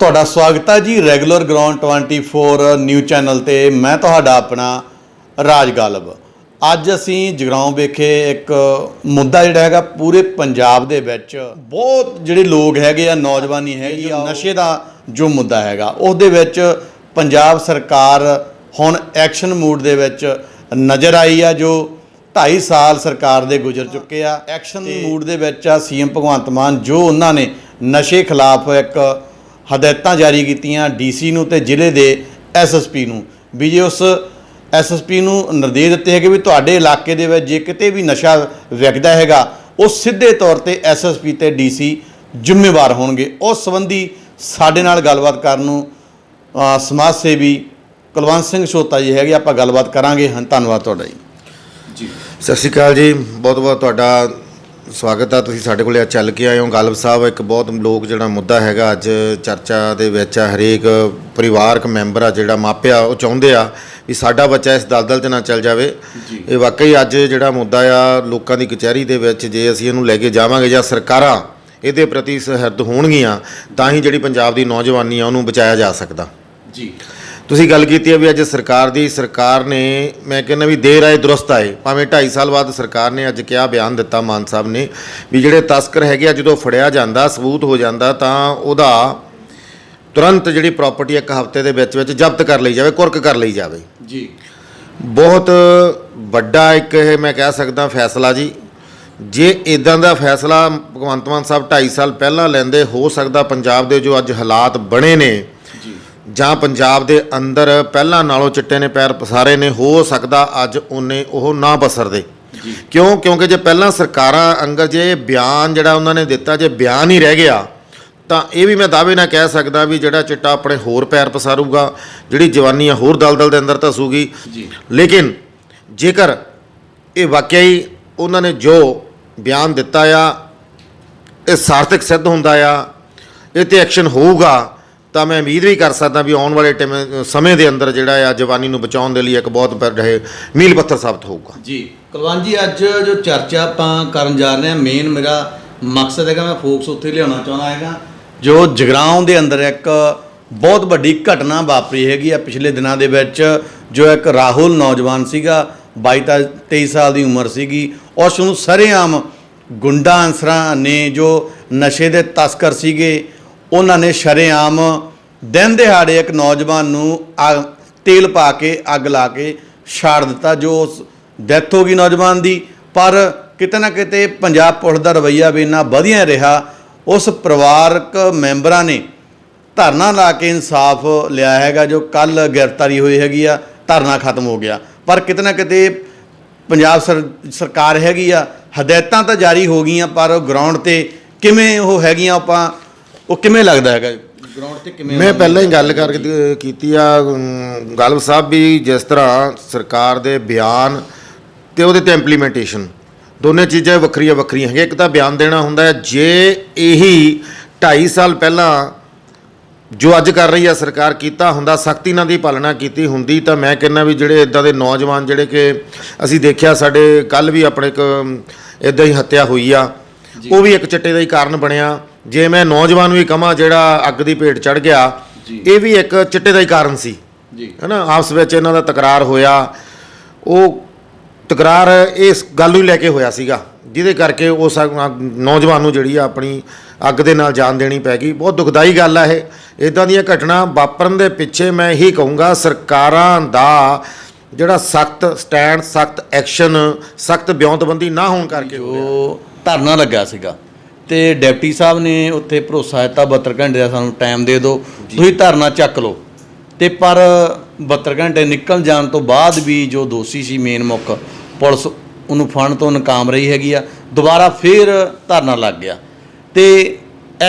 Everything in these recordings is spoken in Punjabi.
ਤੁਹਾਡਾ ਸਵਾਗਤ ਹੈ ਜੀ ਰੈਗੂਲਰ ਗਰਾਊਂਡ 24 ਨਿਊ ਚੈਨਲ ਤੇ। ਮੈਂ ਤੁਹਾਡਾ ਆਪਣਾ ਰਾਜ ਗਾਲਬ। ਅੱਜ ਅਸੀਂ ਜਗਰਾਉਂ ਵਿਖੇ ਇੱਕ ਮੁੱਦਾ ਜਿਹੜਾ ਹੈਗਾ ਪੂਰੇ ਪੰਜਾਬ ਦੇ ਵਿੱਚ ਬਹੁਤ ਜਿਹੜੇ ਲੋਕ ਹੈਗੇ ਆ ਨੌਜਵਾਨੀ ਹੈਗੀ ਆ ਨਸ਼ੇ ਦਾ ਜੋ ਮੁੱਦਾ ਹੈਗਾ ਉਸ ਦੇ ਵਿੱਚ ਪੰਜਾਬ ਸਰਕਾਰ ਹੁਣ ਐਕਸ਼ਨ ਮੂਡ ਦੇ ਵਿੱਚ ਨਜ਼ਰ ਆਈ ਆ ਜੋ 2.5 ਸਾਲ ਸਰਕਾਰ ਦੇ ਗੁਜ਼ਰ ਚੁੱਕੇ ਆ। ਐਕਸ਼ਨ ਮੂਡ ਦੇ ਵਿੱਚ ਆ ਸੀਐਮ ਭਗਵੰਤ ਮਾਨ ਜੋ ਉਹਨਾਂ ਨੇ ਨਸ਼ੇ ਖਿਲਾਫ ਇੱਕ ਹਦਾਇਤਾਂ ਜਾਰੀ ਕੀਤੀਆਂ ਡੀਸੀ ਨੂੰ ਤੇ ਜ਼ਿਲ੍ਹੇ ਦੇ ਐਸਐਸਪੀ ਨੂੰ। ਵੀ ਜੇ ਉਸ ਐਸਐਸਪੀ ਨੂੰ ਨਿਰਦੇਸ਼ ਦਿੱਤੇ ਹੈਗੇ ਵੀ ਤੁਹਾਡੇ ਇਲਾਕੇ ਦੇ ਵਿੱਚ ਜੇ ਕਿਤੇ ਵੀ ਨਸ਼ਾ ਵਿਕਦਾ ਹੈਗਾ, ਉਹ ਸਿੱਧੇ ਤੌਰ ਤੇ ਐਸਐਸਪੀ ਤੇ ਡੀਸੀ ਜ਼ਿੰਮੇਵਾਰ ਹੋਣਗੇ। ਉਸ ਸੰਬੰਧੀ ਸਾਡੇ ਨਾਲ ਗੱਲਬਾਤ ਕਰਨ ਨੂੰ ਸਮਾਜ ਸੇਵੀ ਕੁਲਵੰਤ ਸਿੰਘ ਛੋਤਾ ਜੀ ਹੈਗੇ, ਆਪਾਂ ਗੱਲਬਾਤ ਕਰਾਂਗੇ। ਹਾਂ ਧੰਨਵਾਦ ਤੁਹਾਡਾ ਜੀ। ਜੀ। ਸਤਿ ਸ਼੍ਰੀ ਅਕਾਲ ਜੀ। ਬਹੁਤ ਬਹੁਤ ਤੁਹਾਡਾ ਸਵਾਗਤ ਆ ਤੁਸੀਂ ਸਾਡੇ ਕੋਲੇ ਚੱਲ ਕੇ ਆਏ ਹੋ। ਗਾਲਬ ਸਾਹਿਬ ਇੱਕ ਬਹੁਤ ਲੋਕ ਜਿਹੜਾ ਮੁੱਦਾ ਹੈਗਾ ਅੱਜ ਚਰਚਾ ਦੇ ਵਿੱਚ ਆ ਹਰੇਕ ਪਰਿਵਾਰਕ ਮੈਂਬਰ ਆ ਜਿਹੜਾ ਮਾਪਿਆ ਉਹ ਚਾਹੁੰਦੇ ਆ ਵੀ ਸਾਡਾ ਬੱਚਾ ਇਸ ਦਲਦਲ 'ਚ ਨਾ ਚੱਲ ਜਾਵੇ। ਇਹ ਵਾਕਈ ਅੱਜ ਜਿਹੜਾ ਮੁੱਦਾ ਆ ਲੋਕਾਂ ਦੀ ਕਚਹਿਰੀ ਦੇ ਵਿੱਚ ਜੇ ਅਸੀਂ ਇਹਨੂੰ ਲੈ ਕੇ ਜਾਵਾਂਗੇ ਜਾਂ ਸਰਕਾਰਾਂ ਇਹਦੇ ਪ੍ਰਤੀ ਸਹਿਰਦ ਹੋਣਗੀਆਂ ਤਾਂ ਹੀ ਜਿਹੜੀ ਪੰਜਾਬ ਦੀ ਨੌਜਵਾਨੀ ਆ ਉਹਨੂੰ ਬਚਾਇਆ ਜਾ ਸਕਦਾ। ਜੀ। ਤੁਸੀਂ ਗੱਲ ਕੀਤੀ ਹੈ ਵੀ ਅੱਜ ਸਰਕਾਰ ਦੀ ਸਰਕਾਰ ਨੇ ਮੈਂ ਕਹਿੰਦਾ ਵੀ ਦੇਰ ਆਏ ਦਰੁਸਤ ਆਏ। ਭਾਵੇਂ 2.5 ਸਾਲ ਬਾਅਦ ਸਰਕਾਰ ਨੇ ਅੱਜ ਕਿਹਾ ਬਿਆਨ ਦਿੱਤਾ ਮਾਨ ਸਾਹਿਬ ਨੇ ਵੀ ਜਿਹੜੇ ਤਸਕਰ ਹੈਗੇ ਆ ਜਦੋਂ ਫੜਿਆ ਜਾਂਦਾ ਸਬੂਤ ਹੋ ਜਾਂਦਾ ਤਾਂ ਉਹਦਾ ਤੁਰੰਤ ਜਿਹੜੀ ਪ੍ਰਾਪਰਟੀ ਇੱਕ ਹਫ਼ਤੇ ਦੇ ਵਿੱਚ ਵਿੱਚ ਜ਼ਬਤ ਕਰ ਲਈ ਜਾਵੇ ਕੁਰਕ ਕਰ ਲਈ ਜਾਵੇ। ਜੀ। ਬਹੁਤ ਵੱਡਾ ਇੱਕ ਇਹ ਮੈਂ ਕਹਿ ਸਕਦਾ ਫੈਸਲਾ ਜੀ। ਜੇ ਇਦਾਂ ਦਾ ਫੈਸਲਾ ਭਗਵੰਤ ਮਾਨ ਸਾਹਿਬ 2.5 ਸਾਲ ਪਹਿਲਾਂ ਲੈਂਦੇ ਹੋ ਸਕਦਾ ਪੰਜਾਬ ਦੇ ਜੋ ਅੱਜ ਹਾਲਾਤ ਬਣੇ ਨੇ ਜੀ ਪੰਜਾਬ ਦੇ ਅੰਦਰ ਪਹਿਲਾਂ ਨਾਲੋਂ ਚਿੱਟੇ ਨੇ ਪੈਰ ਪਸਾਰੇ ਨੇ ਹੋ ਸਕਦਾ ਅੱਜ ਉਹਨੇ ਉਹ ਨਾ ਬਸਰਦੇ ਕਿਉਂ? ਕਿਉਂਕਿ ਜੇ ਪਹਿਲਾਂ ਸਰਕਾਰਾਂ ਅੰਗਰ ਜੇ ਬਿਆਨ ਜਿਹੜਾ ਉਹਨਾਂ ਨੇ ਦਿੱਤਾ ਜੇ ਬਿਆਨ ਹੀ ਰਹਿ ਗਿਆ ਤਾਂ ਇਹ ਵੀ ਮੈਂ ਦਾਅਵੇ ਨਾਲ ਕਹਿ ਸਕਦਾ ਵੀ ਜਿਹੜਾ ਚਿੱਟਾ ਆਪਣੇ ਹੋਰ ਪੈਰ ਪਸਾਰੂਗਾ ਜਿਹੜੀ ਜਵਾਨੀ ਆ ਹੋਰ ਦਲਦਲ ਦੇ ਅੰਦਰ ਧਸੂਗੀ। ਜੀ। ਲੇਕਿਨ ਜੇਕਰ ਇਹ ਵਾਕਿਆ ਹੀ ਉਹਨਾਂ ਨੇ ਜੋ ਬਿਆਨ ਦਿੱਤਾ ਆ ਇਹ ਸਾਰਥਕ ਸਿੱਧ ਹੁੰਦਾ ਆ ਇਹ ਤੇ ਐਕਸ਼ਨ ਹੋਊਗਾ ਤਾਂ ਮੈਂ ਉਮੀਦ ਵੀ ਕਰ ਸਕਦਾ ਵੀ ਆਉਣ ਵਾਲੇ ਟਾਈਮ ਸਮੇਂ ਦੇ ਅੰਦਰ ਜਿਹੜਾ ਆ ਜਵਾਨੀ ਨੂੰ ਬਚਾਉਣ ਦੇ ਲਈ ਇੱਕ ਬਹੁਤ ਵੱਡਾ ਮੀਲ ਪੱਥਰ ਸਾਬਤ ਹੋਊਗਾ। ਜੀ, ਕੁਲਵੰਤ ਜੀ, ਅੱਜ ਜੋ ਚਰਚਾ ਆਪਾਂ ਕਰਨ ਜਾ ਰਹੇ ਹਾਂ ਮੇਨ ਮੇਰਾ ਮਕਸਦ ਹੈਗਾ, ਮੈਂ ਫੋਕਸ ਉੱਥੇ ਲਿਆਉਣਾ ਚਾਹੁੰਦਾ ਹੈਗਾ, ਜੋ ਜਗਰਾਉਂ ਦੇ ਅੰਦਰ ਇੱਕ ਬਹੁਤ ਵੱਡੀ ਘਟਨਾ ਵਾਪਰੀ ਹੈਗੀ ਆ, ਪਿਛਲੇ ਦਿਨਾਂ ਦੇ ਵਿੱਚ ਜੋ ਇੱਕ ਰਾਹੁਲ ਨੌਜਵਾਨ ਸੀਗਾ 22 ਤਾਂ 23 ਸਾਲ ਦੀ ਉਮਰ ਸੀਗੀ, ਉਸ ਨੂੰ ਸਰੇਆਮ ਗੁੰਡਾ ਅਨਸਰਾਂ ਨੇ ਜੋ ਨਸ਼ੇ ਦੇ ਤਸਕਰ ਸੀਗੇ ਉਹਨਾਂ ਨੇ ਸ਼ਰੇਆਮ ਦਿਨ ਦਿਹਾੜੇ ਇੱਕ ਨੌਜਵਾਨ ਨੂੰ ਆ- ਤੇਲ ਪਾ ਕੇ ਅੱਗ ਲਾ ਕੇ ਛਾੜ ਦਿੱਤਾ, ਜੋ ਉਸ ਡੈਥ ਹੋ ਗਈ ਨੌਜਵਾਨ ਦੀ। ਪਰ ਕਿਤੇ ਨਾ ਕਿਤੇ ਪੰਜਾਬ ਪੁਲਿਸ ਦਾ ਰਵੱਈਆ ਵੀ ਇੰਨਾ ਵਧੀਆ ਰਿਹਾ, ਉਸ ਪਰਿਵਾਰਕ ਮੈਂਬਰਾਂ ਨੇ ਧਰਨਾ ਲਾ ਕੇ ਇਨਸਾਫ ਲਿਆ ਹੈਗਾ, ਜੋ ਕੱਲ ਗ੍ਰਿਫਤਾਰੀ ਹੋਈ ਹੈਗੀ ਆ, ਧਰਨਾ ਖਤਮ ਹੋ ਗਿਆ। ਪਰ ਕਿਤੇ ਨਾ ਕਿਤੇ ਪੰਜਾਬ ਸਰ- ਸਰਕਾਰ ਹੈਗੀ ਆ, ਹਦਾਇਤਾਂ ਤਾਂ ਜਾਰੀ ਹੋ ਗਈਆਂ, ਪਰ ਗਰਾਊਂਡ ਤੇ ਕਿਵੇਂ ਉਹ ਹੈਗੀਆਂ, ਆਪਾਂ ਉਹ ਕਿਵੇਂ ਲੱਗਦਾ ਹੈਗਾ? ਗਰਾਊਂਡ ਤੇ ਕਿਵੇਂ ਮੈਂ ਪਹਿਲਾਂ ਹੀ ਗੱਲ ਕਰਕੇ ਕੀਤੀ ਆ ਗਾਲਬ ਸਾਹਿਬ ਵੀ ਜਿਸ ਤਰ੍ਹਾਂ ਸਰਕਾਰ ਦੇ ਬਿਆਨ ਤੇ ਉਹਦੇ ਤੇ ਇੰਪਲੀਮੈਂਟੇਸ਼ਨ ਦੋਨੇ ਚੀਜ਼ਾਂ ਵੱਖਰੀਆਂ ਵੱਖਰੀਆਂ ਹੈਗੀਆਂ। ਇੱਕ ਤਾਂ ਬਿਆਨ ਦੇਣਾ ਹੁੰਦਾ ਹੈ ਜੇ ਇਹੀ 2.5 ਸਾਲ ਪਹਿਲਾਂ ਜੋ ਅੱਜ ਕਰ ਰਹੀ ਆ ਸਰਕਾਰ ਕੀਤਾ ਹੁੰਦਾ ਸਖਤੀ ਨਾਲ ਦੀ ਪਾਲਣਾ ਕੀਤੀ ਹੁੰਦੀ ਤਾਂ ਮੈਂ ਕਹਿੰਦਾ ਵੀ ਜਿਹੜੇ ਇਦਾਂ ਦੇ ਨੌਜਵਾਨ ਜਿਹੜੇ ਕਿ ਅਸੀਂ ਦੇਖਿਆ ਸਾਡੇ ਕੱਲ ਵੀ ਆਪਣੇ ਇੱਕ ਇਦਾਂ ਹੀ ਹੱਤਿਆ ਹੋਈ ਆ। ਉਹ ਵੀ ਇੱਕ ਚਿੱਟੇ ਦਾ ਹੀ ਕਾਰਨ ਬਣਿਆ। ਜੇ ਮੈਂ ਨੌਜਵਾਨ ਵੀ ਕਮਾ ਜਿਹੜਾ ਅੱਗ ਦੀ ਭੇਟ ਚੜ ਗਿਆ। ਇਹ ਵੀ ਇੱਕ ਚਿੱਟੇ ਦਾ ਹੀ ਕਾਰਨ ਸੀ। ਜੀ। ਹੈਨਾ ਆਪਸ ਵਿੱਚ ਇਹਨਾਂ ਦਾ ਤਕਰਾਰ ਹੋਇਆ। ਉਹ ਤਕਰਾਰ ਇਸ ਗੱਲ ਨੂੰ ਲੈ ਕੇ ਹੋਇਆ ਸੀਗਾ ਜਿਹਦੇ ਕਰਕੇ ਉਸ ਨੌਜਵਾਨ ਨੂੰ ਜਿਹੜੀ ਆ ਆਪਣੀ ਅੱਗ ਦੇ ਨਾਲ ਜਾਨ ਦੇਣੀ ਪੈ ਗਈ। ਬਹੁਤ ਦੁਖਦਾਈ ਗੱਲ ਆ ਇਹ। ਇਦਾਂ ਦੀਆਂ ਘਟਨਾ ਵਾਪਰਨ ਦੇ ਪਿੱਛੇ ਮੈਂ ਇਹੀ ਕਹੂੰਗਾ ਸਰਕਾਰਾਂ ਦਾ ਜਿਹੜਾ ਸਖਤ ਸਟੈਂਡ ਸਖਤ ਐਕਸ਼ਨ ਸਖਤ ਬਿਆਨਤਬੰਦੀ ਨਾ ਹੋਣ ਕਰਕੇ ਹੋ ਰਿਹਾ। ਜੋ ਧਰਨਾ ਲੱਗਾ ਸੀਗਾ ਤੇ ਡਿਪਟੀ ਸਾਹਿਬ ਨੇ ਉੱਥੇ ਭਰੋਸਾ ਦਿੱਤਾ 72 ਘੰਟੇ ਦਾ ਸਾਨੂੰ ਟਾਈਮ ਦੇ ਦਿਓ। ਤੁਸੀਂ ਧਰਨਾ ਚੱਕ ਲਓ। ਤੇ ਪਰ 72 ਘੰਟੇ ਨਿਕਲ ਜਾਣ ਤੋਂ ਬਾਅਦ ਵੀ ਜੋ ਦੋਸ਼ੀ ਸੀ ਮੇਨ ਮੁੱਖ ਪੁਲਿਸ ਉਹਨੂੰ ਫੜਨ ਤੋਂ ਨਾਕਾਮ ਰਹੀ ਹੈਗੀ ਆ। ਦੁਬਾਰਾ ਫੇਰ ਧਰਨਾ ਲੱਗ ਗਿਆ। ਤੇ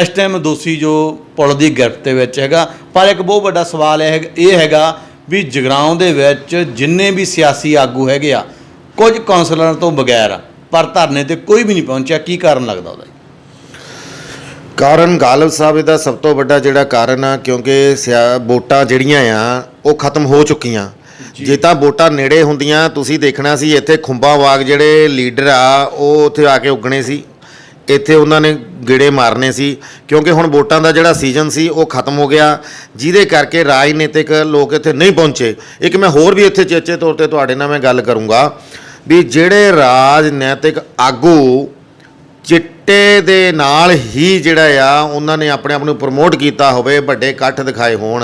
ਇਸ ਟਾਈਮ ਦੋਸ਼ੀ ਜੋ ਪੁਲਿਸ ਦੀ ਗਿਰਫਤ ਦੇ ਵਿੱਚ ਹੈਗਾ ਪਰ ਇੱਕ ਬਹੁਤ ਵੱਡਾ ਸਵਾਲ ਇਹ ਇਹ ਹੈਗਾ ਵੀ ਜਗਰਾਉਂ ਦੇ ਵਿੱਚ ਜਿੰਨੇ ਵੀ ਸਿਆਸੀ ਆਗੂ ਹੈਗੇ ਆ ਕੁਝ ਕਾਉਂਸਲਰਾਂ ਤੋਂ ਬਗੈਰ ਪਰ ਧਰਨੇ ਤੇ ਕੋਈ ਵੀ ਨਹੀਂ ਪਹੁੰਚਿਆ ਕੀ ਕਾਰਨ ਲੱਗਦਾ ਉਹਦਾ? ਕਾਰਨ ਗਾਲਬ ਸਾਹਿਬ ਇਹਦਾ ਸਭ ਤੋਂ ਵੱਡਾ ਜਿਹੜਾ ਕਾਰਨ ਆ ਕਿਉਂਕਿ ਸਿਆ- ਵੋਟਾਂ ਜਿਹੜੀਆਂ ਆ ਉਹ ਖਤਮ ਹੋ ਚੁੱਕੀਆਂ। ਜੇ। ਤਾਂ ਵੋਟਾਂ ਨੇੜੇ ਹੁੰਦੀਆਂ ਤੁਸੀਂ ਦੇਖਣਾ ਸੀ ਇੱਥੇ ਖੁੰਬਾਵਾਗ ਜਿਹੜੇ ਲੀਡਰ ਆ ਉਹ ਉੱਥੇ ਆ ਕੇ ਉੱਗਣੇ ਸੀ। ਇੱਥੇ ਉਹਨਾਂ ਨੇ ਗੇੜੇ ਮਾਰਨੇ ਸੀ ਕਿਉਂਕਿ ਹੁਣ ਵੋਟਾਂ ਦਾ ਜਿਹੜਾ ਸੀਜ਼ਨ ਸੀ ਉਹ ਖਤਮ ਹੋ ਗਿਆ। ਜਿਹਦੇ ਕਰਕੇ ਰਾਜਨੀਤਿਕ ਲੋਕ ਇੱਥੇ ਨਹੀਂ ਪਹੁੰਚੇ। ਇੱਕ ਮੈਂ ਹੋਰ ਵੀ ਇੱਥੇ ਚੇਚੇ ਤੌਰ ਤੇ ਤੁਹਾਡੇ ਨਾਲ ਮੈਂ ਗੱਲ ਕਰੂੰਗਾ ਵੀ ਜਿਹੜੇ ਰਾਜਨੀਤਿਕ ਆਗੂ ਚਿੱਟੇ ਦੇ ਨਾਲ ਹੀ ਜਿਹੜਾ ਆ, ਉਹਨਾਂ ਨੇ ਆਪਣੇ ਆਪ ਨੂੰ ਪ੍ਰਮੋਟ ਕੀਤਾ ਹੋਵੇ, ਵੱਡੇ ਇਕੱਠ ਦਿਖਾਏ ਹੋਣ,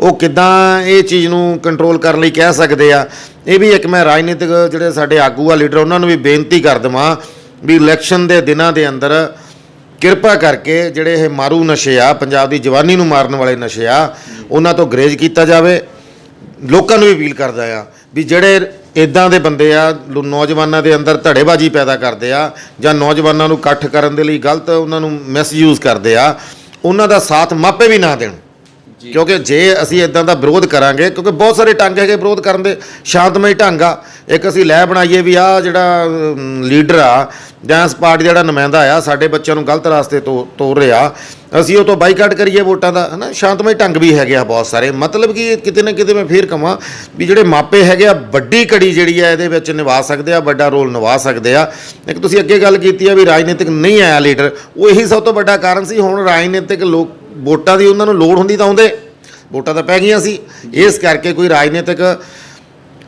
ਉਹ ਕਿਦਾਂ ਇਹ ਚੀਜ਼ ਨੂੰ ਕੰਟਰੋਲ ਕਰਨ ਲਈ ਕਹਿ ਸਕਦੇ ਆ? ਇਹ ਵੀ ਇੱਕ ਮੈਂ ਰਾਜਨੀਤਿਕ ਜਿਹੜੇ ਸਾਡੇ ਆਗੂ ਆ ਲੀਡਰ ਉਹਨਾਂ ਨੂੰ ਵੀ ਬੇਨਤੀ ਕਰ ਦਵਾਂ ਵੀ ਇਲੈਕਸ਼ਨ ਦੇ ਦਿਨਾਂ ਦੇ ਅੰਦਰ ਕਿਰਪਾ ਕਰਕੇ ਜਿਹੜੇ ਇਹ ਮਾਰੂ ਨਸ਼ੇ ਆ, ਪੰਜਾਬ ਦੀ ਜਵਾਨੀ ਨੂੰ ਮਾਰਨ ਵਾਲੇ ਨਸ਼ੇ ਆ, ਉਹਨਾਂ ਤੋਂ ਗਰੇਜ ਕੀਤਾ ਜਾਵੇ। ਲੋਕਾਂ ਨੂੰ ਵੀ ਅਪੀਲ ਕਰਦਾ ਆ ਵੀ ਜਿਹੜੇ ਇਦਾਂ ਦੇ ਬੰਦੇ ਆ, ਲੋ- ਨੌਜਵਾਨਾਂ ਦੇ ਅੰਦਰ ਧੜੇਬਾਜ਼ੀ ਪੈਦਾ ਕਰਦੇ ਆ, ਜਾਂ ਨੌਜਵਾਨਾਂ ਨੂੰ ਇਕੱਠ ਕਰਨ ਦੇ ਲਈ ਗਲਤ ਉਹਨਾਂ ਨੂੰ ਮਿਸਯੂਜ਼ ਕਰਦੇ ਆ, ਉਹਨਾਂ ਦਾ ਸਾਥ ਮਾਪੇ ਵੀ ਨਾ ਦੇਣ। ਕਿਉਂਕਿ ਜੇ ਅਸੀਂ ਇਦਾਂ ਦਾ ਵਿਰੋਧ ਕਰਾਂਗੇ, ਕਿਉਂਕਿ ਬਹੁਤ ਸਾਰੇ ਢੰਗ ਹੈਗੇ ਵਿਰੋਧ ਕਰਨ ਦੇ, ਸ਼ਾਂਤਮਈ ਢੰਗ ਆ। ਇੱਕ ਅਸੀਂ ਲੈ ਬਣਾਈਏ ਵੀ ਆ ਜਿਹੜਾ ਲੀਡਰ ਆ, ਜਾਂ ਇਸ ਪਾਰਟੀ ਦਾ ਜਿਹੜਾ ਨੁਮਾਇੰਦਾ ਆ, ਸਾਡੇ ਬੱਚਿਆਂ ਨੂੰ ਗਲਤ ਰਾਸਤੇ ਤੋਂ, ਤੋਰ ਰਿਹਾ। ਅਸੀਂ ਉਹ ਤੋਂ ਬਾਈਕਾਟ ਕਰੀਏ ਵੋਟਾਂ ਦਾ, ਹਨਾ? ਸ਼ਾਂਤਮਈ ਢੰਗ ਵੀ ਹੈਗੇ ਆ ਬਹੁਤ ਸਾਰੇ। ਮਤਲਬ ਕਿ ਕਿਤੇ ਨਾ ਕਿਤੇ ਮੈਂ ਫੇਰ ਕਹਾਂ ਵੀ ਜਿਹੜੇ ਮਾਪੇ ਹੈਗੇ ਆ, ਵੱਡੀ ਕੜੀ ਜਿਹੜੀ ਆ ਇਹਦੇ ਵਿੱਚ ਨਿਭਾ ਸਕਦੇ ਆ, ਵੱਡਾ ਰੋਲ ਨਿਭਾ ਸਕਦੇ ਆ। ਇੱਕ ਤੁਸੀਂ ਅੱਗੇ ਗੱਲ ਕੀਤੀ ਆ ਵੀ ਰਾਜਨੀਤਿਕ ਨਹੀਂ ਆਇਆ ਲੀਡਰ, ਉਹ ਇਹੀ ਸਭ ਤੋਂ ਵੱਡਾ ਕਾਰਨ ਸੀ। ਹੁਣ ਰਾਜਨੀਤਿਕ ਲੋਕ ਵੋਟਾਂ ਦੀ ਉਹਨਾਂ ਨੂੰ ਲੋੜ ਹੁੰਦੀ ਤਾਂ ਆਉਂਦੇ ਵੋਟਾਂ ਤਾਂ ਪੈ ਗਈਆਂ ਸੀ। ਇਸ ਕਰਕੇ ਕੋਈ ਰਾਜਨੀਤਿਕ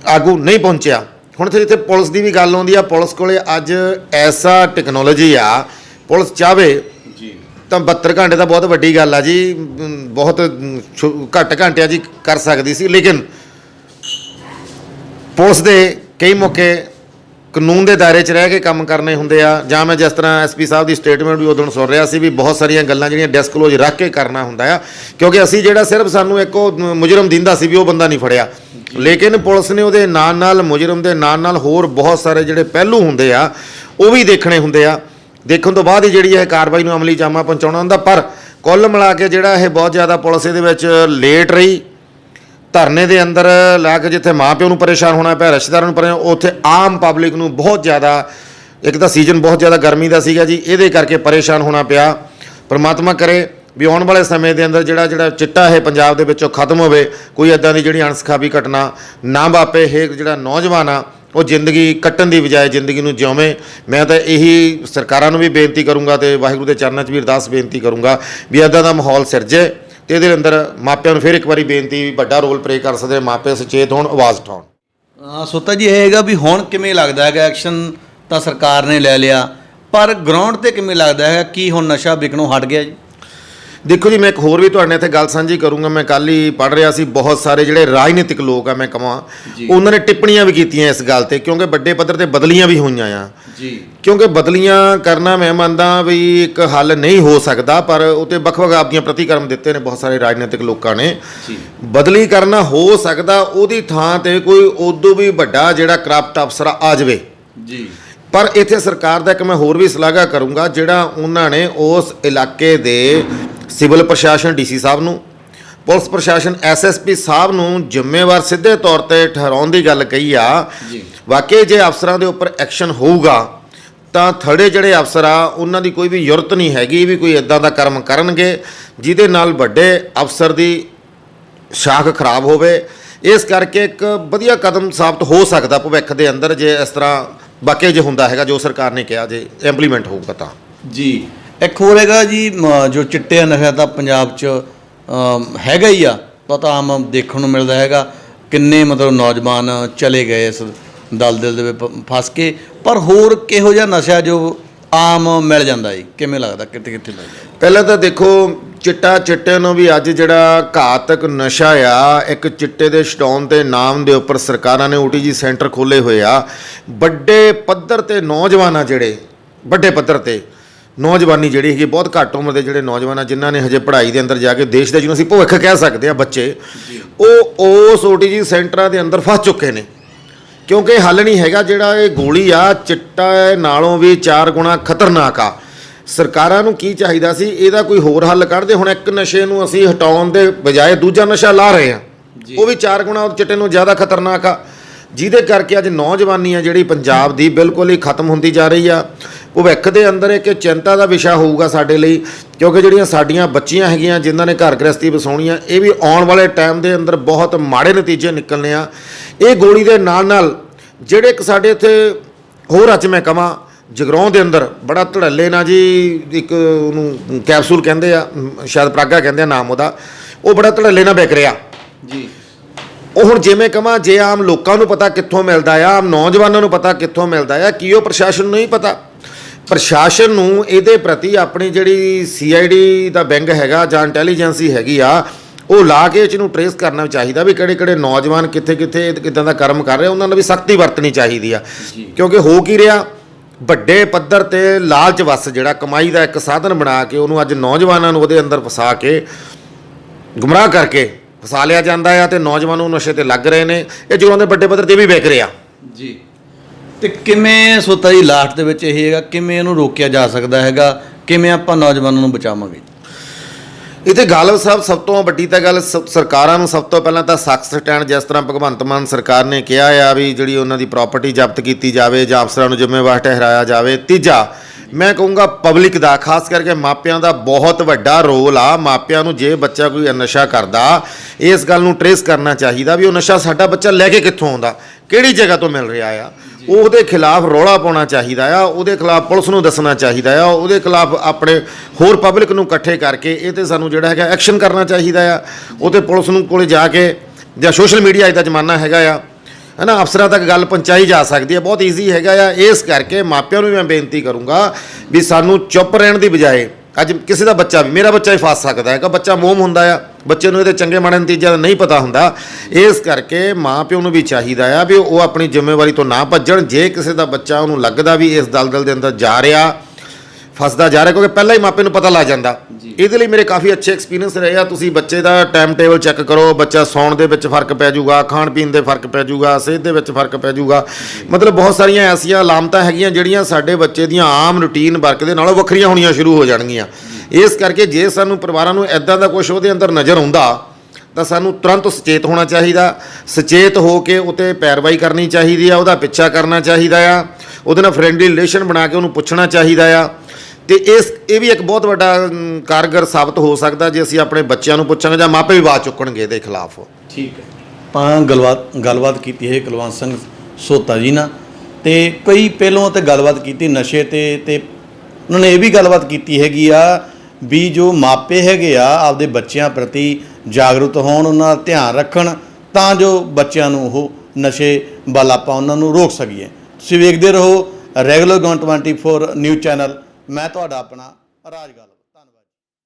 ਆਗੂ ਨਹੀਂ ਪਹੁੰਚਿਆ। ਹੁਣ ਇੱਥੇ ਜਿੱਥੇ ਪੁਲਿਸ ਦੀ ਵੀ ਗੱਲ ਆਉਂਦੀ ਆ ਪੁਲਿਸ ਕੋਲੇ ਅੱਜ ਐਸਾ ਟੈਕਨੋਲੋਜੀ ਆ ਪੁਲਿਸ ਚਾਵੇ ਜੀ। ਤਾਂ 72 ਘੰਟੇ ਤਾਂ ਬਹੁਤ ਵੱਡੀ ਗੱਲ ਆ ਜੀ ਬਹੁਤ ਘੱਟ ਘੰਟਿਆਂ ਹੀ ਕਰ ਸਕਦੀ ਸੀ ਲੇਕਿਨ ਪੁਲਿਸ ਦੇ ਕਈ ਮੌਕੇ ਕਾਨੂੰਨ ਦੇ ਦਾਇਰੇ 'ਚ ਰਹਿ ਕੇ ਕੰਮ ਕਰਨੇ ਹੁੰਦੇ ਆ। ਜਾਂ ਮੈਂ ਜਿਸ ਤਰ੍ਹਾਂ ਐਸਪੀ ਸਾਹਿਬ ਦੀ ਸਟੇਟਮੈਂਟ ਵੀ ਉਦੋਂ ਸੁਣ ਰਿਹਾ ਸੀ ਵੀ ਬਹੁਤ ਸਾਰੀਆਂ ਗੱਲਾਂ ਜਿਹੜੀਆਂ ਡਿਸਕਲੋਜ਼ ਰੱਖ ਕੇ ਕਰਨਾ ਹੁੰਦਾ ਆ। ਕਿਉਂਕਿ ਅਸੀਂ ਜਿਹੜਾ ਸਿਰਫ ਸਾਨੂੰ ਇੱਕ ਉਹ ਮੁਜਰਮ ਦਿੰਦਾ ਸੀ ਵੀ ਉਹ ਬੰਦਾ ਨਹੀਂ ਫੜਿਆ। ਲੇਕਿਨ ਪੁਲਿਸ ਨੇ ਉਹਦੇ ਨਾਲ ਨਾਲ ਮੁਜਰਮ ਦੇ ਨਾਲ ਨਾਲ ਹੋਰ ਬਹੁਤ ਸਾਰੇ ਜਿਹੜੇ ਪਹਿਲੂ ਹੁੰਦੇ ਆ ਉਹ ਵੀ ਦੇਖਣੇ ਹੁੰਦੇ ਆ। ਦੇਖਣ ਤੋਂ ਬਾਅਦ ਹੀ ਜਿਹੜੀ ਇਹ ਕਾਰਵਾਈ ਨੂੰ ਅਮਲੀ ਜਾਮਾ ਪਹੁੰਚਾਉਣਾ ਹੁੰਦਾ। ਪਰ ਕੁੱਲ ਮਿਲਾ ਕੇ ਜਿਹੜਾ ਇਹ ਬਹੁਤ ਜ਼ਿਆਦਾ ਪੁਲਿਸ ਇਹਦੇ ਵਿੱਚ ਲੇਟ ਰਹੀ। ਧਰਨੇ ਦੇ ਅੰਦਰ ਲਾ ਕੇ ਜਿੱਥੇ ਮਾਪਿਓ ਨੂੰ ਪਰੇਸ਼ਾਨ ਹੋਣਾ ਪਿਆ, ਰਿਸ਼ਤੇਦਾਰਾਂ ਨੂੰ ਪਰੇਸ਼ਾਨ, ਉੱਥੇ ਆਮ ਪਬਲਿਕ ਨੂੰ ਬਹੁਤ ਜ਼ਿਆਦਾ, ਇੱਕ ਤਾਂ ਸੀਜ਼ਨ ਬਹੁਤ ਜ਼ਿਆਦਾ ਗਰਮੀ ਦਾ ਸੀਗਾ ਜੀ, ਇਹਦੇ ਕਰਕੇ ਪਰੇਸ਼ਾਨ ਹੋਣਾ ਪਿਆ। ਪਰਮਾਤਮਾ ਕਰੇ ਵੀ ਆਉਣ ਵਾਲੇ ਸਮੇਂ ਦੇ ਅੰਦਰ ਜਿਹੜਾ ਜਿਹੜਾ ਚਿੱਟਾ ਹੈ ਪੰਜਾਬ ਦੇ ਵਿੱਚੋਂ ਖਤਮ ਹੋਵੇ, ਕੋਈ ਇਦਾਂ ਦੀ ਜਿਹੜੀ ਅਣਸਖਾਵੀ ਘਟਨਾ ਨਾ ਵਾਪੇ, ਇਹ ਜਿਹੜਾ ਨੌਜਵਾਨ ਆ, ਉਹ ਜ਼ਿੰਦਗੀ ਕੱਟਣ ਦੀ ਬਜਾਏ ਜ਼ਿੰਦਗੀ ਨੂੰ ਜਿਉਵੇਂ। ਮੈਂ ਤਾਂ ਇਹੀ ਸਰਕਾਰਾਂ ਨੂੰ ਵੀ ਬੇਨਤੀ ਕਰੂੰਗਾ ਤੇ ਵਾਹਿਗੁਰੂ ਦੇ ਚਰਨਾਂ 'ਚ ਵੀ ਅਰਦਾਸ ਬੇਨਤੀ ਕਰੂੰਗਾ ਵੀ ਇਦਾਂ ਦਾ ਮਾਹੌਲ ਸਿਰਜੇ। ਤੇ ਇਹਦੇ ਅੰਦਰ ਮਾਪਿਆਂ ਨੂੰ ਫਿਰ ਇੱਕ ਵਾਰੀ ਬੇਨਤੀ ਵੀ ਵੱਡਾ ਰੋਲ ਪਲੇ ਕਰ ਸਕਦੇ ਮਾਪੇ ਸੁਚੇਤ ਹੋਣ, ਆਵਾਜ਼ ਉਠਾਉਣ। ਹਾਂ ਸੋਤਾ ਜੀ ਇਹ ਹੈਗਾ ਵੀ ਹੁਣ ਕਿਵੇਂ ਲੱਗਦਾ ਹੈਗਾ ਐਕਸ਼ਨ ਤਾਂ ਸਰਕਾਰ ਨੇ ਲੈ ਲਿਆ, ਪਰ ਗਰਾਊਂਡ ਤੇ ਕਿਵੇਂ ਲੱਗਦਾ ਹੈ ਕੀ ਹੁਣ ਨਸ਼ਾ ਵਿਕਣੋਂ ਹਟ ਗਿਆ ਜੀ? ਦੇਖੋ ਜੀ ਮੈਂ ਇੱਕ ਹੋਰ ਵੀ ਤੁਹਾਡੇ ਨਾਲ ਇੱਥੇ ਗੱਲ ਸਾਂਝੀ ਕਰੂੰਗਾ। ਮੈਂ ਕੱਲ ਹੀ ਪੜ੍ਹ ਰਿਹਾ ਸੀ ਬਹੁਤ ਸਾਰੇ ਜਿਹੜੇ ਰਾਜਨੀਤਿਕ ਲੋਕ ਆ ਮੈਂ ਕਹਾਂ ਉਹਨਾਂ ਨੇ ਟਿੱਪਣੀਆਂ ਵੀ ਕੀਤੀਆਂ ਇਸ ਗੱਲ ਤੇ ਕਿਉਂਕਿ ਵੱਡੇ ਪੱਧਰ ਤੇ ਬਦਲੀਆਂ ਵੀ ਹੋਈਆਂ ਆ। ਜੀ। ਕਿਉਂਕਿ ਬਦਲੀਆਂ ਕਰਨਾ ਮੈਂ ਮੰਨਦਾ ਵੀ ਇੱਕ ਹੱਲ ਨਹੀਂ ਹੋ ਸਕਦਾ ਪਰ ਉਤੇ ਵੱਖ-ਵੱਖ ਆਪਦੀਆਂ ਪ੍ਰਤੀਕਰਮ ਦਿੱਤੇ ਨੇ ਬਹੁਤ ਸਾਰੇ ਰਾਜਨੀਤਿਕ ਲੋਕਾਂ ਨੇ। ਜੀ। ਬਦਲੀ ਕਰਨਾ ਹੋ ਸਕਦਾ ਉਹਦੀ ਥਾਂ ਤੇ ਕੋਈ ਉਦੋਂ ਵੀ ਵੱਡਾ ਜਿਹੜਾ ਕਰਪਟ ਅਫਸਰ ਆ ਜਾਵੇ। ਜੀ। ਪਰ ਇੱਥੇ ਸਰਕਾਰ ਦਾ ਇੱਕ ਮੈਂ ਹੋਰ ਵੀ ਸ਼ਲਾਘਾ ਕਰੂੰਗਾ ਜਿਹੜਾ ਉਹਨਾਂ ਨੇ ਉਸ ਇਲਾਕੇ ਦੇ ਸਿਵਲ ਪ੍ਰਸ਼ਾਸਨ ਡੀਸੀ ਸਾਹਿਬ ਨੂੰ। ਪੁਲਿਸ ਪ੍ਰਸ਼ਾਸਨ ਐਸਐਸਪੀ ਸਾਹਿਬ ਨੂੰ ਜ਼ਿੰਮੇਵਾਰ ਸਿੱਧੇ ਤੌਰ ਤੇ ਠਹਿਰਾਉਣ ਦੀ ਗੱਲ ਕਹੀ ਆ। ਜੀ। ਵਾਕਈ ਜੇ ਅਫਸਰਾਂ ਦੇ ਉੱਪਰ ਐਕਸ਼ਨ ਹੋਊਗਾ ਤਾਂ ਥੜੇ ਜਿਹੜੇ ਅਫਸਰ ਆ ਉਹਨਾਂ ਦੀ ਕੋਈ ਵੀ ਜ਼ਰੂਰਤ ਨਹੀਂ ਹੈਗੀ ਵੀ ਕੋਈ ਇਦਾਂ ਦਾ ਕਰਮ ਕਰਨਗੇ ਜਿਹਦੇ ਨਾਲ ਵੱਡੇ ਅਫਸਰ ਦੀ ਸ਼ਾਖ ਖਰਾਬ ਹੋਵੇ। ਇਸ ਕਰਕੇ ਇੱਕ ਵਧੀਆ ਕਦਮ ਸਾਬਤ ਹੋ ਸਕਦਾ ਭਵਿੱਖ ਦੇ ਅੰਦਰ ਜੇ ਇਸ ਤਰ੍ਹਾਂ ਵਾਕਈ ਜੇ ਹੁੰਦਾ ਹੈਗਾ ਜੋ ਸਰਕਾਰ ਨੇ ਕਿਹਾ ਜੇ ਇੰਪਲੀਮੈਂਟ ਹੋਊਗਾ ਤਾਂ। ਜੀ। ਇੱਕ ਹੋਰ ਹੈਗਾ ਜੀ ਮ, ਜੋ ਚਿੱਟੇ ਨਸ਼ਾ ਤਾਂ ਪੰਜਾਬ 'ਚ ਅਮ, ਹੈਗਾ ਹੀ ਆ ਪਤਾ ਆਮ ਦੇਖਣ ਨੂੰ ਮਿਲਦਾ ਹੈਗਾ ਕਿੰਨੇ ਮਤਲਬ ਨੌਜਵਾਨ ਚਲੇ ਗਏ ਇਸ ਦਲਦਲ ਦੇ ਵਿੱਚ ਪ- ਫਸ ਕੇ ਪਰ ਹੋਰ ਕਿਹੋ ਜਿਹਾ ਨਸ਼ਾ ਜੋ ਆਮ ਮਿਲ ਜਾਂਦਾ ਜੀ ਕਿਵੇਂ ਲੱਗਦਾ ਕਿੱਥੇ ਕਿੱਥੇ ਮਿਲਦਾ ਪਹਿਲਾਂ ਤਾਂ ਦੇਖੋ ਚਿੱਟਾ ਚਿੱਟੇ ਨੂੰ ਵੀ ਅੱਜ ਜਿਹੜਾ ਘਾਤਕ ਨਸ਼ਾ ਆ ਇੱਕ ਚਿੱਟੇ ਦੇ ਛਡਾਉਣ ਦੇ ਨਾਮ ਦੇ ਉੱਪਰ ਸਰਕਾਰਾਂ ਨੇ ਓਟੀਜੀ ਸੈਂਟਰ ਖੋਲੇ ਹੋਏ ਆ ਵੱਡੇ ਪੱਧਰ ਤੇ ਨੌਜਵਾਨ ਆ ਜਿਹੜੇ ਵੱਡੇ ਪੱਧਰ ਤੇ ਨੌਜਵਾਨੀ ਜਿਹੜੀ ਹੈਗੀ ਬਹੁਤ ਘੱਟ ਉਮਰ ਦੇ ਜਿਹੜੇ ਨੌਜਵਾਨ ਆ ਜਿਨ੍ਹਾਂ ਨੇ ਹਜੇ ਪੜ੍ਹਾਈ ਦੇ ਅੰਦਰ ਜਾ ਕੇ ਦੇਸ਼ ਦਾ ਜਿਹਨੂੰ ਅਸੀਂ ਭਵਿੱਖ ਕਹਿ ਸਕਦੇ ਆ ਬੱਚੇ ਉਹ ਉਸ ਓਟੀਜੀ ਸੈਂਟਰਾਂ ਦੇ ਅੰਦਰ ਫਸ ਚੁੱਕੇ ਨੇ। ਕਿਉਂਕਿ ਹੱਲ ਨਹੀਂ ਹੈਗਾ ਜਿਹੜਾ ਇਹ ਗੋਲੀ ਆ ਚਿੱਟਾ ਨਾਲੋਂ ਵੀ ਚਾਰ ਗੁਣਾ ਖਤਰਨਾਕ ਆ। ਸਰਕਾਰਾਂ ਨੂੰ ਕੀ ਚਾਹੀਦਾ ਸੀ ਇਹਦਾ ਕੋਈ ਹੋਰ ਹੱਲ ਕੱਢਦੇ ਹੁਣ ਇੱਕ ਨਸ਼ੇ ਨੂੰ ਅਸੀਂ ਹਟਾਉਣ ਦੇ ਬਜਾਏ ਦੂਜਾ ਨਸ਼ਾ ਲਾ ਰਹੇ ਆ। ਉਹ ਵੀ ਚਾਰ ਗੁਣਾ ਚਿੱਟੇ ਨੂੰ ਜ਼ਿਆਦਾ ਖਤਰਨਾਕ ਆ। ਜਿਹਦੇ ਕਰਕੇ ਅੱਜ ਨੌਜਵਾਨੀ ਆ ਜਿਹੜੀ ਪੰਜਾਬ ਦੀ ਬਿਲਕੁਲ ਹੀ ਖਤਮ ਹੁੰਦੀ ਜਾ ਰਹੀ ਆ। ਭਵਿੱਖ ਦੇ ਅੰਦਰ ਇੱਕ ਚਿੰਤਾ ਦਾ ਵਿਸ਼ਾ ਹੋਊਗਾ ਸਾਡੇ ਲਈ ਕਿਉਂਕਿ ਜਿਹੜੀਆਂ ਸਾਡੀਆਂ ਬੱਚੀਆਂ ਹੈਗੀਆਂ ਜਿਨ੍ਹਾਂ ਨੇ ਘਰ ਗ੍ਰਸਤੀ ਵਸਾਉਣੀ ਆ ਇਹ ਵੀ ਆਉਣ ਵਾਲੇ ਟਾਈਮ ਦੇ ਅੰਦਰ ਬਹੁਤ ਮਾੜੇ ਨਤੀਜੇ ਨਿਕਲਣੇ ਆ। ਇਹ ਗੋਲੀ ਦੇ ਨਾਲ ਨਾਲ ਜਿਹੜੇ ਇੱਕ ਸਾਡੇ ਇੱਥੇ ਹੋਰ ਅੱਜ ਮੈਂ ਕਹਾਂ ਜਗਰਾਉਂ ਦੇ ਅੰਦਰ ਬੜਾ ਧੜੱਲੇ ਨਾਲ ਜੀ ਇੱਕ ਉਹਨੂੰ ਕੈਪਸੂਲ ਕਹਿੰਦੇ ਆ ਸ਼ਾਇਦ ਪ੍ਰਾਗਾ ਕਹਿੰਦੇ ਆ ਨਾਮ ਉਹਦਾ ਉਹ ਬੜਾ ਧੜੱਲੇ ਨਾਲ ਵਿਕ ਰਿਹਾ। ਜੀ। ਉਹ ਹੁਣ ਜਿਵੇਂ ਕਹਾਂ ਜੇ ਆਮ ਲੋਕਾਂ ਨੂੰ ਪਤਾ ਕਿੱਥੋਂ ਮਿਲਦਾ ਆ ਆਮ ਨੌਜਵਾਨਾਂ ਨੂੰ ਪਤਾ ਕਿੱਥੋਂ ਮਿਲਦਾ ਆ ਕੀ ਉਹ ਪ੍ਰਸ਼ਾਸਨ ਨੂੰ ਨਹੀਂ ਪਤਾ? ਪ੍ਰਸ਼ਾਸਨ ਨੂੰ ਇਹਦੇ ਪ੍ਰਤੀ ਆਪਣੀ ਜਿਹੜੀ ਸੀਆਈਡੀ ਦਾ ਵਿੰਗ ਹੈਗਾ ਜਾਂ ਇੰਟੈਲੀਜੈਂਸੀ ਹੈਗੀ ਆ ਉਹ ਲਾ ਕੇ ਇਸ ਨੂੰ ਟਰੇਸ ਕਰਨਾ ਚਾਹੀਦਾ ਵੀ ਕਿਹੜੇ ਕਿਹੜੇ ਨੌਜਵਾਨ ਕਿੱਥੇ ਕਿੱਥੇ ਕਿਦਾਂ ਦਾ ਕਰਮ ਕਰ ਰਹੇ ਉਹਨਾਂ ਨੂੰ ਵੀ ਸਖਤੀ ਵਰਤਣੀ ਚਾਹੀਦੀ ਆ। ਕਿਉਂਕਿ ਹੋ ਕੀ ਰਿਹਾ ਵੱਡੇ ਪੱਧਰ ਤੇ ਲਾਲਚ ਵਸ ਜਿਹੜਾ ਕਮਾਈ ਦਾ ਇੱਕ ਸਾਧਨ ਬਣਾ ਕੇ ਉਹਨੂੰ ਅੱਜ ਨੌਜਵਾਨਾਂ ਨੂੰ ਉਹਦੇ ਅੰਦਰ ਫਸਾ ਕੇ ਗੁੰਮਰਾਹ ਕਰਕੇ ਫਸਾ ਲਿਆ ਜਾਂਦਾ ਆ ਤੇ ਨੌਜਵਾਨ ਨੂੰ ਨਸ਼ੇ ਤੇ ਲੱਗ ਰਹੇ ਨੇ ਇਹ ਜੁਗਾਂ ਦੇ ਵੱਡੇ ਪੱਧਰ ਤੇ ਵੀ ਵਿਕ ਰਿਹਾ। ਜੀ। ਤੇ ਕਿਵੇਂ ਸੋਤਾ ਜੀ ਲਾਸਟ ਦੇ ਵਿੱਚ ਇਹ ਹੈਗਾ, ਕਿਵੇਂ ਇਹਨੂੰ ਰੋਕਿਆ ਜਾ ਸਕਦਾ ਹੈਗਾ, ਕਿਵੇਂ ਆਪਾਂ ਨੌਜਵਾਨਾਂ ਨੂੰ ਬਚਾਵਾਂਗੇ? ਇਹ ਤੇ ਗਾਲਵ ਸਾਹਿਬ ਸਭ ਤੋਂ ਵੱਡੀ ਤਾਂ ਗੱਲ ਸ- ਸਰਕਾਰਾਂ ਨੂੰ ਸਭ ਤੋਂ ਪਹਿਲਾਂ ਤਾਂ ਸਖਤ ਸਟੈਂਡ ਜਿਸ ਤਰ੍ਹਾਂ ਭਗਵੰਤ ਮਾਨ ਸਰਕਾਰ ਨੇ ਕਿਹਾ ਆ ਵੀ ਜਿਹੜੀ ਉਹਨਾਂ ਦੀ ਪ੍ਰਾਪਰਟੀ ਜ਼ਬਤ ਕੀਤੀ ਜਾਵੇ ਜਾਂ ਅਫਸਰਾਂ ਨੂੰ ਜ਼ਿੰਮੇਵਾਰ ਠਹਿਰਾਇਆ ਜਾਵੇ। ਤੀਜਾ, ਮੈਂ ਕਹੂੰਗਾ ਪਬਲਿਕ ਦਾ, ਖਾਸ ਕਰਕੇ ਮਾਪਿਆਂ ਦਾ ਬਹੁਤ ਵੱਡਾ ਰੋਲ ਆ। ਮਾਪਿਆਂ ਨੂੰ ਜੇ ਬੱਚਾ ਕੋਈ ਨਸ਼ਾ ਕਰਦਾ, ਇਸ ਗੱਲ ਨੂੰ ਟਰੇਸ ਕਰਨਾ ਚਾਹੀਦਾ ਵੀ ਉਹ ਨਸ਼ਾ ਸਾਡਾ ਬੱਚਾ ਲੈ ਕੇ ਕਿੱਥੋਂ ਆਉਂਦਾ, ਕਿਹੜੀ ਜਗ੍ਹਾ ਤੋਂ ਮਿਲ ਰਿਹਾ ਆ। ਉਹਦੇ ਖਿਲਾਫ ਰੌਲਾ ਪਾਉਣਾ ਚਾਹੀਦਾ ਆ, ਉਹਦੇ ਖਿਲਾਫ ਪੁਲਿਸ ਨੂੰ ਦੱਸਣਾ ਚਾਹੀਦਾ ਆ, ਉਹਦੇ ਖਿਲਾਫ ਆਪਣੇ ਹੋਰ ਪਬਲਿਕ ਨੂੰ ਇਕੱਠੇ ਕਰਕੇ ਇਹ ਤੇ ਸਾਨੂੰ ਜਿਹੜਾ ਹੈਗਾ ਐਕਸ਼ਨ ਕਰਨਾ ਚਾਹੀਦਾ ਆ। ਉਹ ਤੇ ਪੁਲਿਸ ਨੂੰ ਕੋਲੇ ਜਾ ਕੇ ਜਾਂ ਸੋਸ਼ਲ ਮੀਡੀਆ ਅੱਜ ਦਾ ਜ਼ਮਾਨਾ ਹੈਗਾ ਆ, ਹਨਾ, ਅਫਸਰਾਂ ਤੱਕ ਗੱਲ ਪਹੁੰਚਾਈ ਜਾ ਸਕਦੀ ਹੈ ਬਹੁਤ ਈਜ਼ੀ ਹੈਗਾ ਆ। ਇਸ ਕਰਕੇ ਮਾਪਿਆਂ ਨੂੰ ਵੀ ਮੈਂ ਬੇਨਤੀ ਕਰੂੰਗਾ ਵੀ ਸਾਨੂੰ ਚੁੱਪ ਰਹਿਣ ਦੀ ਬਜਾਏ ਅੱਜ ਕਿਸੇ ਦਾ ਬੱਚਾ ਵੀ ਮੇਰਾ ਬੱਚਾ ਹੀ ਫਸ ਸਕਦਾ ਹੈ ਬੱਚਾ ਮੋਮ ਹੁੰਦਾ ਆ। ਬੱਚੇ ਨੂੰ ਇਹਦੇ ਚੰਗੇ ਮਾੜੇ ਨਤੀਜਿਆਂ ਦਾ ਨਹੀਂ ਪਤਾ ਹੁੰਦਾ। ਇਸ ਕਰਕੇ ਮਾਂ ਪਿਓ ਨੂੰ ਵੀ ਚਾਹੀਦਾ ਆ ਵੀ ਉਹ ਆਪਣੀ ਜ਼ਿੰਮੇਵਾਰੀ ਤੋਂ ਨਾ ਭੱਜਣ। ਜੇ ਕਿਸੇ ਦਾ ਬੱਚਾ ਉਹਨੂੰ ਲੱਗਦਾ ਵੀ ਇਸ ਦਲਦਲ ਦੇ ਅੰਦਰ ਜਾ ਰਿਹਾ ਫਸਦਾ ਜਾ ਰਿਹਾ ਕਿਉਂਕਿ ਪਹਿਲਾਂ ਹੀ ਮਾਪੇ ਨੂੰ ਪਤਾ ਲੱਗ ਜਾਂਦਾ। ਇਹਦੇ ਲਈ ਮੇਰੇ ਕਾਫੀ ਅੱਛੇ ਐਕਸਪੀਰੀਅੰਸ ਰਹੇ ਆ। ਤੁਸੀਂ ਬੱਚੇ ਦਾ ਟਾਈਮ ਟੇਬਲ ਚੈੱਕ ਕਰੋ ਬੱਚਾ ਸੌਣ ਦੇ ਵਿੱਚ ਫ਼ਰਕ ਪੈ ਜਾਊਗਾ ਖਾਣ ਪੀਣ ਦੇ ਫ਼ਰਕ ਪੈ ਜਾਊਗਾ ਸਿਹਤ ਦੇ ਵਿੱਚ ਫ਼ਰਕ ਪੈ ਜਾਊਗਾ। ਮਤਲਬ ਬਹੁਤ ਸਾਰੀਆਂ ਐਸੀਆਂ ਅਲਾਮਤਾਂ ਹੈਗੀਆਂ ਜਿਹੜੀਆਂ ਸਾਡੇ ਬੱਚੇ ਦੀਆਂ ਆਮ ਰੁਟੀਨ ਵਰਕ ਦੇ ਨਾਲੋਂ ਵੱਖਰੀਆਂ ਹੋਣੀਆਂ ਸ਼ੁਰੂ ਹੋ ਜਾਣਗੀਆਂ। ਇਸ ਕਰਕੇ ਜੇ ਸਾਨੂੰ ਪਰਿਵਾਰਾਂ ਨੂੰ ਐਦਾਂ ਦਾ ਕੁਝ ਉਹਦੇ ਅੰਦਰ ਨਜ਼ਰ ਆਉਂਦਾ ਤਾਂ ਸਾਨੂੰ ਤੁਰੰਤ ਸੁਚੇਤ ਹੋਣਾ ਚਾਹੀਦਾ। ਸੁਚੇਤ ਹੋ ਕੇ ਉਤੇ ਪੈਰਵਾਈ ਕਰਨੀ ਚਾਹੀਦੀ ਆ ਉਹਦਾ ਪਿੱਛਾ ਕਰਨਾ ਚਾਹੀਦਾ ਆ। ਉਹਦੇ ਨਾਲ ਫਰੈਂਡਲੀ ਰਿਲੇਸ਼ਨ ਬਣਾ ਕੇ ਉਹਨੂੰ ਪੁੱਛਣਾ ਚਾਹੀਦਾ ਆ। ਤੇ ਇਸ ਇਹ ਵੀ ਇੱਕ ਬਹੁਤ ਵੱਡਾ ਅਮ, ਕਾਰਗਰ ਸਾਬਤ ਹੋ ਸਕਦਾ ਜੇ ਅਸੀਂ ਆਪਣੇ ਬੱਚਿਆਂ ਨੂੰ ਪੁੱਛਾਂਗੇ ਜਾਂ ਮਾਪੇ ਵੀ ਆਵਾਜ਼ ਚੁੱਕਣਗੇ ਇਹਦੇ ਖਿਲਾਫ। ਠੀਕ ਹੈ। ਆਪਾਂ ਗੱਲਬਾਤ ਗੱਲਬਾਤ ਕੀਤੀ ਹੈ ਕੁਲਵੰਤ ਸਿੰਘ ਸੋਤਾ ਜੀ ਨਾਲ ਤੇ ਕਈ ਪਹਿਲੋਂ ਤੇ ਗੱਲਬਾਤ ਕੀਤੀ ਨਸ਼ੇ ਤੇ ਤੇ ਉਹਨਾਂ ਨੇ ਇਹ ਵੀ ਗੱਲਬਾਤ ਕੀਤੀ ਹੈਗੀ ਆ ਵੀ ਜੋ ਮਾਪੇ ਹੈਗੇ ਆ ਆਪਦੇ ਬੱਚਿਆਂ ਪ੍ਰਤੀ ਜਾਗਰੂਕ ਹੋਣ ਉਹਨਾਂ ਦਾ ਧਿਆਨ ਰੱਖਣ ਤਾਂ ਜੋ ਬੱਚਿਆਂ ਨੂੰ ਉਹ ਨਸ਼ੇ ਵੱਲ ਆਪਾਂ ਉਹਨਾਂ ਨੂੰ ਰੋਕ ਸਕੀਏ। ਤੁਸੀਂ ਵੇਖਦੇ ਰਹੋ ਰੈਗੂਲਰ ਗੌਨ 24 ਨਿਊਜ਼ ਚੈਨਲ। ਮੈਂ ਤੁਹਾਡਾ ਆਪਣਾ ਰਾਜ ਗੱਲ